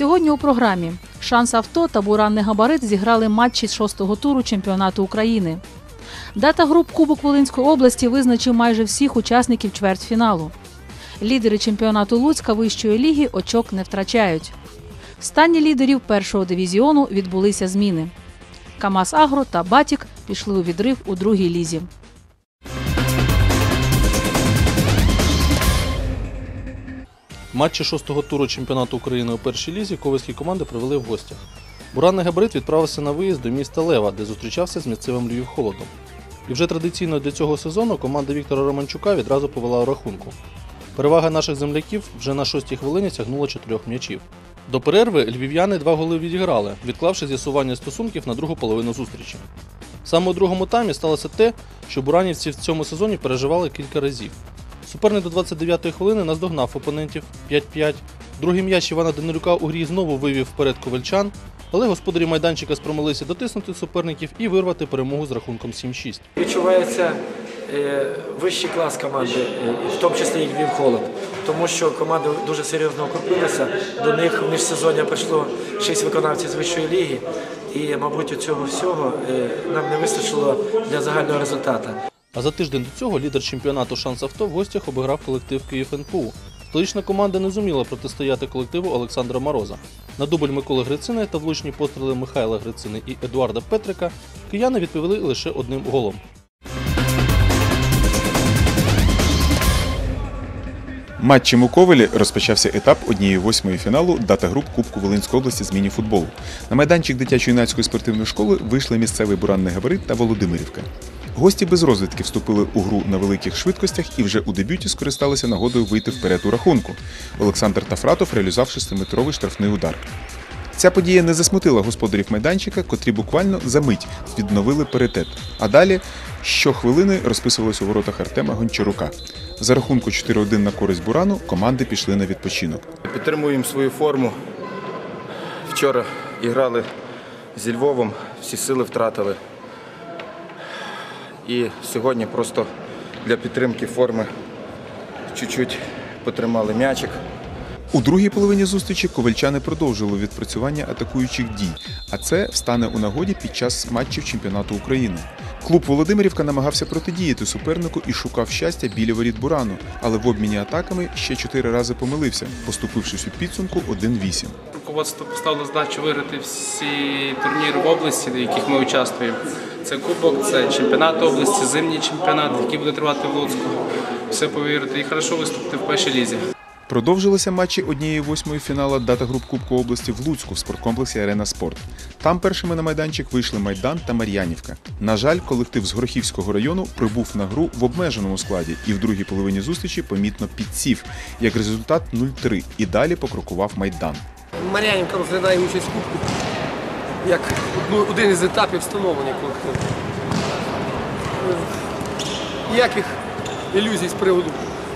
Сьогодні у програмі Шанс авто та Буранний габарит зіграли матчі з шостого туру чемпіонату України. Дата груп Кубок Волинської області визначив майже всіх учасників чвертьфіналу. Лідери чемпіонату Луцька вищої ліги очок не втрачають. В стані лідерів першого дивізіону відбулися зміни. Камаз Агро та Батік пішли у відрив у другій лізі. Матчі шостого туру чемпіонату України у першій лізі ковальські команди провели в гостях. Буранний габарит відправився на виїзд до міста Лева, де зустрічався з місцевим Львів холодом. І вже традиційно для цього сезону команда Віктора Романчука відразу повела у рахунку. Перевага наших земляків вже на шостій хвилині сягнула чотирьох м'ячів. До перерви львів'яни два голи відіграли, відклавши з'ясування стосунків на другу половину зустрічі. Саме у другому таймі сталося те, що буранівці в цьому сезоні переживали кілька разів. Суперник до 29-ї хвилини наздогнав опонентів 5-5. Другий м'яч Івана Данилюка у грі знову вивів вперед ковальчан, але господарі майданчика спромоглися дотиснути суперників і вирвати перемогу з рахунком 7-6. Відчувається е, вищий клас команди, е, в тому числі і Львів Холод. Тому що команди дуже серйозно окрупнилися. До них в міжсезоння прийшло 6 виконавців з вищої ліги. І, мабуть, у цього всього е, нам не вистачило для загального результату. А за тиждень до цього лідер чемпіонату Шанс Авто в гостях обіграв колектив Київ НПУ. Столична команда не зуміла протистояти колективу Олександра Мороза. На дубль Миколи Грицини та влучні постріли Михайла Грицини і Едуарда Петрика кияни відповіли лише одним голом. Матчем у Ковелі розпочався етап однієї восьмої фіналу дата груп Кубку Волинської області з міні-футболу. На майданчик дитячо-юнацької спортивної школи вийшли місцевий буранний габарит та Володимирівка. Гості без розвідки вступили у гру на великих швидкостях і вже у дебюті скористалися нагодою вийти вперед у рахунку. Олександр Тафратов реалізував шестиметровий штрафний удар. Ця подія не засмутила господарів майданчика, котрі буквально за мить відновили паритет. А далі щохвилини розписувалось у воротах Артема Гончарука. За рахунку 4-1 на користь Бурану команди пішли на відпочинок. Підтримуємо свою форму. Вчора грали зі Львовом, всі сили втратили. І сьогодні просто для підтримки форми чуть-чуть потримали м'ячик. У другій половині зустрічі ковальчани продовжили відпрацювання атакуючих дій, а це встане у нагоді під час матчів чемпіонату України. Клуб Володимирівка намагався протидіяти супернику і шукав щастя біля воріт Бурану, але в обміні атаками ще чотири рази помилився, поступившись у підсумку 1-8. Руководство поставило задачу виграти всі турніри в області, в яких ми участвуємо. Це Кубок, це чемпіонат області, зимній чемпіонат, який буде тривати в Луцьку. Все повірити і хорошо виступити в першій лізі. Продовжилися матчі однієї восьмої фіналу дата груп Кубку області в Луцьку в спорткомплексі Арена Спорт. Там першими на майданчик вийшли Майдан та Мар'янівка. На жаль, колектив з Горохівського району прибув на гру в обмеженому складі і в другій половині зустрічі помітно підсів. Як результат 0-3 і далі покрокував Майдан. Мар'янівка розглядає участь в Кубку як одну- один із етапів встановлення колективу. Ніяких ілюзій з приводу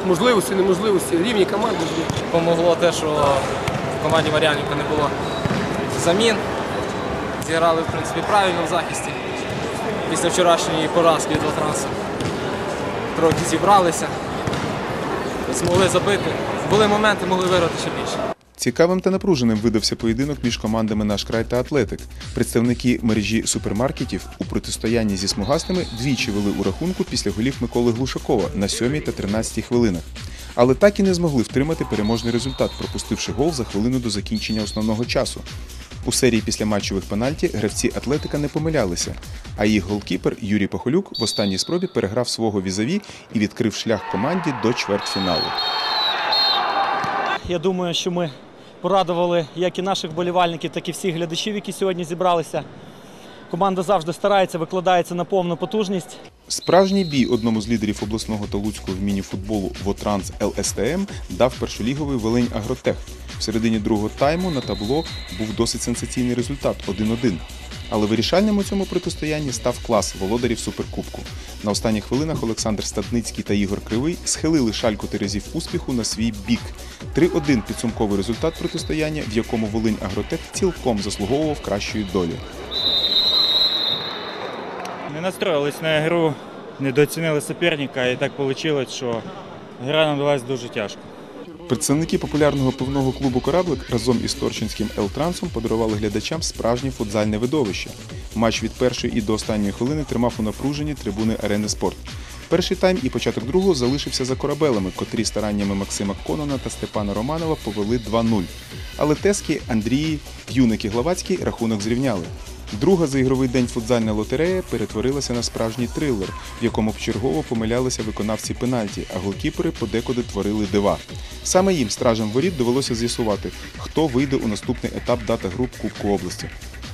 можливості, неможливості, рівні команди. Помогло те, що в команді Мар'янівка не було замін. Зіграли, в принципі, правильно в захисті. Після вчорашньої поразки від Латрансу. Трохи зібралися, змогли забити. Були моменти, могли виграти ще більше. Цікавим та напруженим видався поєдинок між командами Наш край та Атлетик. Представники мережі супермаркетів у протистоянні зі смугастими двічі вели у рахунку після голів Миколи Глушакова на 7 та 13 хвилинах. Але так і не змогли втримати переможний результат, пропустивши гол за хвилину до закінчення основного часу. У серії після матчових пенальті гравці Атлетика не помилялися, а їх голкіпер Юрій Пахолюк в останній спробі переграв свого візаві і відкрив шлях команді до чвертьфіналу. Я думаю, що ми порадували як і наших болівальників, так і всіх глядачів, які сьогодні зібралися. Команда завжди старається, викладається на повну потужність. Справжній бій одному з лідерів обласного та луцького в міні-футболу Вотранс ЛСТМ дав першоліговий Волинь Агротех. В середині другого тайму на табло був досить сенсаційний результат 1-1. Але вирішальним у цьому протистоянні став клас володарів суперкубку. На останніх хвилинах Олександр Стадницький та Ігор Кривий схилили шальку терезів успіху на свій бік. 3-1 підсумковий результат протистояння, в якому Волинь Агротех цілком заслуговував кращої долі. Не настроїлись на гру, недооцінили суперника і так вийшло, що гра нам далась дуже тяжко. Представники популярного пивного клубу Кораблик разом із Торчинським Елтрансом подарували глядачам справжнє футзальне видовище. Матч від першої і до останньої хвилини тримав у напруженні трибуни арени спорт. Перший тайм і початок другого залишився за корабелами, котрі стараннями Максима Конона та Степана Романова повели 2-0. Але Тески, Андрії, В'юник і Главацький рахунок зрівняли. Друга за ігровий день футзальна лотерея перетворилася на справжній трилер, в якому вчергово помилялися виконавці пенальті, а голкіпери подекуди творили дива. Саме їм, стражам воріт, довелося з'ясувати, хто вийде у наступний етап дата груп Кубку області.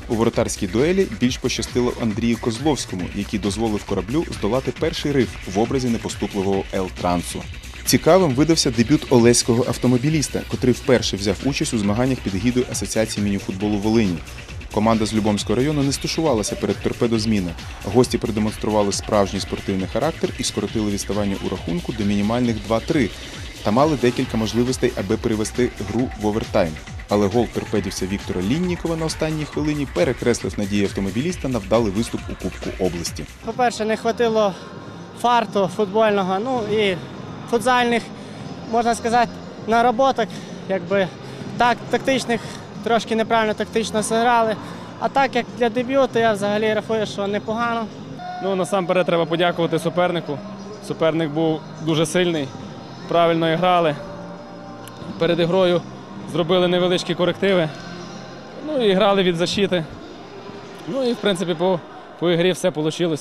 У воротарській дуелі більш пощастило Андрію Козловському, який дозволив кораблю здолати перший риф в образі непоступливого Ел-Трансу. Цікавим видався дебют олеського автомобіліста, котрий вперше взяв участь у змаганнях під гідою Асоціації мініфутболу Волині. Команда з Любомського району не стушувалася перед торпедо зміна. Гості продемонстрували справжній спортивний характер і скоротили відставання у рахунку до мінімальних 2-3 та мали декілька можливостей, аби перевести гру в овертайм. Але гол торпедівця Віктора Ліннікова на останній хвилині перекреслив надії автомобіліста на вдалий виступ у Кубку області. По-перше, не хватило фарту футбольного, ну і футзальних, можна сказати, наработок, якби так, тактичних, трошки неправильно тактично зіграли. А так як для дебюту, я взагалі рахую, що непогано. Ну, насамперед треба подякувати супернику. Суперник був дуже сильний, правильно грали. Перед ігрою зробили невеличкі корективи. Ну і грали від защити. Ну і в принципі по, по ігрі все вийшло.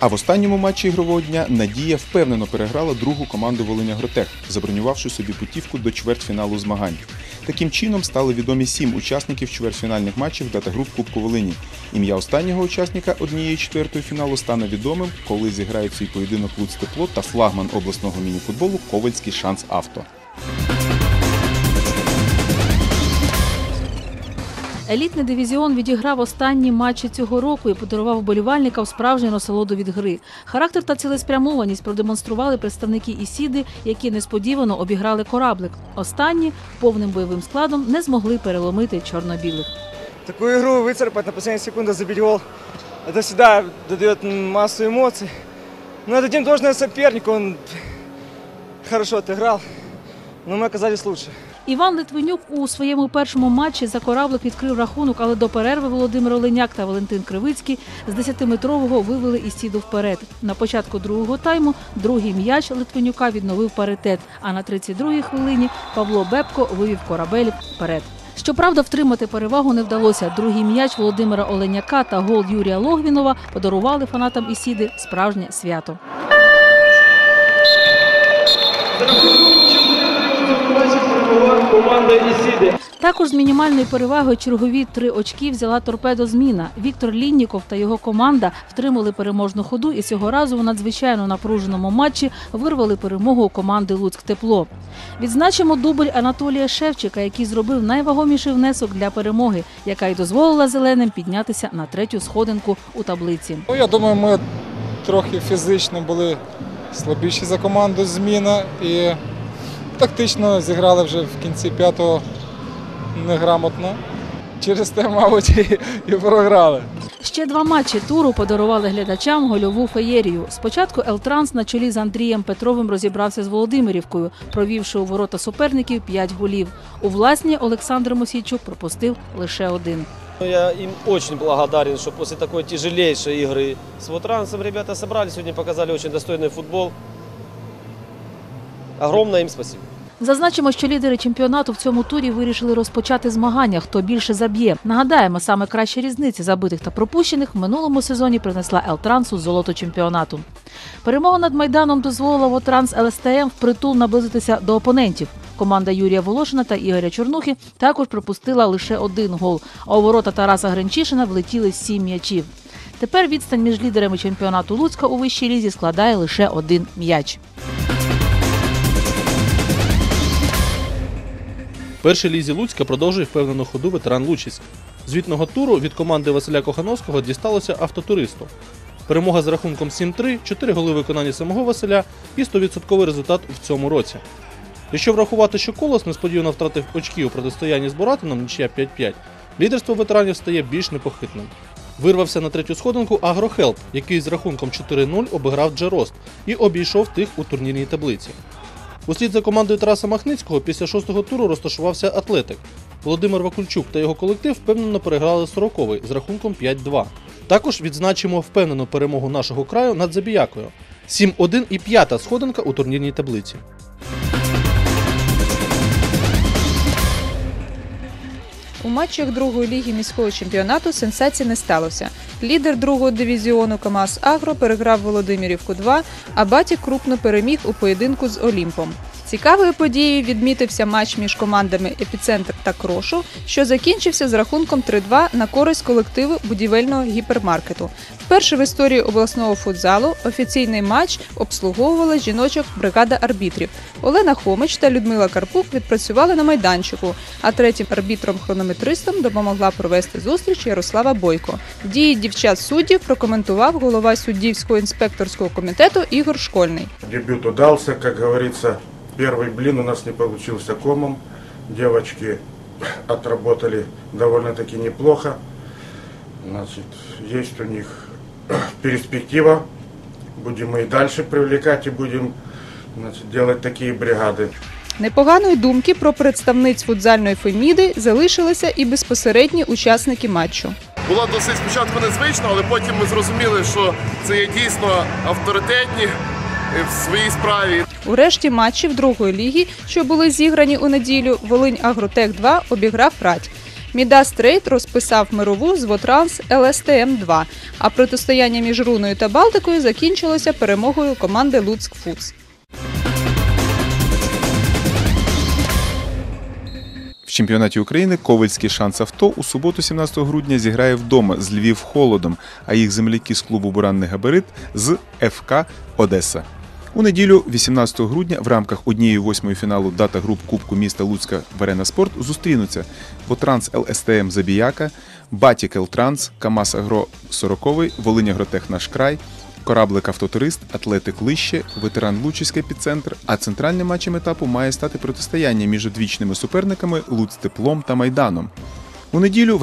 А в останньому матчі ігрового дня Надія впевнено переграла другу команду Волиня Гротех, забронювавши собі путівку до чвертьфіналу змагань. Таким чином стали відомі сім учасників чвертьфінальних матчів датагруп Кубку Волині. Ім'я останнього учасника однієї четвертої фіналу стане відомим, коли зіграють свій поєдинок Луць Тепло та флагман обласного мініфутболу Ковальський шанс авто. Елітний дивізіон відіграв останні матчі цього року і подарував вболівальникам справжню насолоду від гри. Характер та цілеспрямованість продемонстрували представники Ісіди, які несподівано обіграли кораблик. Останні повним бойовим складом не змогли переломити чорно-білих. Такую игру выцарапать на последней секунде, забить гол, это всегда дает массу эмоций. Но отдадим должное сопернику, он хорошо отыграл, но мы оказались лучше. Іван Литвинюк у своєму першому матчі за кораблик відкрив рахунок, але до перерви Володимир Оленяк та Валентин Кривицький з 10-метрового вивели Ісіду вперед. На початку другого тайму другий м'яч Литвинюка відновив паритет, а на 32-й хвилині Павло Бебко вивів корабель вперед. Щоправда, втримати перевагу не вдалося. Другий м'яч Володимира Оленяка та гол Юрія Логвінова подарували фанатам Ісіди справжнє свято. Також з мінімальною перевагою чергові три очки взяла торпедо зміна. Віктор Лінніков та його команда втримали переможну ходу і цього разу у надзвичайно напруженому матчі вирвали перемогу у команди Луцьк Тепло. Відзначимо дубль Анатолія Шевчика, який зробив найвагоміший внесок для перемоги, яка й дозволила зеленим піднятися на третю сходинку у таблиці. Ну, я думаю, ми трохи фізично були слабіші за команду зміна і тактично зіграли вже в кінці п'ятого неграмотно. Через те, мабуть, і, і програли. Ще два матчі туру подарували глядачам гольову феєрію. Спочатку Елтранс на чолі з Андрієм Петровим розібрався з Володимирівкою, провівши у ворота суперників п'ять голів. У власні Олександр Мосійчук пропустив лише один. Ну, Я им очень благодарен, что после такой тяжелейшей игры с Вотрансом ребята собрались, сегодня показали очень достойный футбол. Огромное им спасибо. Зазначимо, що лідери чемпіонату в цьому турі вирішили розпочати змагання, хто більше заб'є. Нагадаємо, саме краща різниця забитих та пропущених в минулому сезоні принесла Елтрансу золото чемпіонату. Перемога над майданом дозволила Вотранс ЛСТМ впритул наблизитися до опонентів. Команда Юрія Волошина та Ігоря Чорнухи також пропустила лише один гол. А у ворота Тараса Гринчишина влетіли сім м'ячів. Тепер відстань між лідерами чемпіонату Луцька у вищій лізі складає лише один м'яч. Першій лізі Луцька продовжує впевнену ходу ветеран Лучиськ. Звітного туру від команди Василя Кохановського дісталося автотуристу. Перемога з рахунком 7-3, 4 голи виконання самого Василя і 100% результат в цьому році. Якщо врахувати, що колос несподівано втратив очки у протистоянні з Боратином нічия 5-5, лідерство ветеранів стає більш непохитним. Вирвався на третю сходинку Агрохелп, який з рахунком 4-0 обіграв Джерост і обійшов тих у турнірній таблиці. Услід за командою Тараса Махницького після шостого туру розташувався Атлетик. Володимир Вакульчук та його колектив впевнено переграли 40-й з рахунком 5-2. Також відзначимо впевнену перемогу нашого краю над Забіякою. 7-1 і п'ята сходинка у турнірній таблиці. У матчах другої ліги міського чемпіонату сенсацій не сталося. Лідер другого дивізіону КамАЗ Агро переграв Володимирівку 2, а Батік крупно переміг у поєдинку з Олімпом. Цікавою подією відмітився матч між командами Епіцентр та Крошу, що закінчився з рахунком 3-2 на користь колективу будівельного гіпермаркету. Вперше в історії обласного футзалу офіційний матч обслуговувала жіночок бригада арбітрів. Олена Хомич та Людмила Карпук відпрацювали на майданчику, а третім арбітром-хронометристом допомогла провести зустріч Ярослава Бойко. Дії дівчат суддів прокоментував голова суддівського інспекторського комітету Ігор Школьний. Дебют удался, как говорится. Первый блин у нас не получился комом. Девочки отработали довольно-таки неплохо. Значит, есть у них перспектива. Будем и дальше привлекать и будем значит, делать такие бригады. Непоганої думки про представниць футзальної феміди залишилися і безпосередні учасники матчу. Було досить спочатку незвично, але потім ми зрозуміли, що це є дійсно авторитетні в своїй справі. У решті матчів другої ліги, що були зіграні у неділю, Волинь Агротех 2 обіграв Радь. Мідас Трейд розписав мирову з Вотранс ЛСТМ 2 а протистояння між Руною та Балтикою закінчилося перемогою команди Луцьк Фудс. В чемпіонаті України Ковальський шанс авто у суботу, 17 грудня, зіграє вдома з Львів холодом, а їх земляки з клубу Буранний Габарит з ФК Одеса. У неділю, 18 грудня, в рамках однієї восьмої фіналу дата груп Кубку міста Луцька в Спорт зустрінуться Вотранс ЛСТМ Забіяка, Батік Елтранс, КамАЗ Агро 40, Волинь Агротех Наш край, Кораблик Автотурист, Атлетик Лище, ветеран Лучиський епіцентр. А центральним матчем етапу має стати протистояння між одвічними суперниками Луць Теплом та Майданом. У неділю в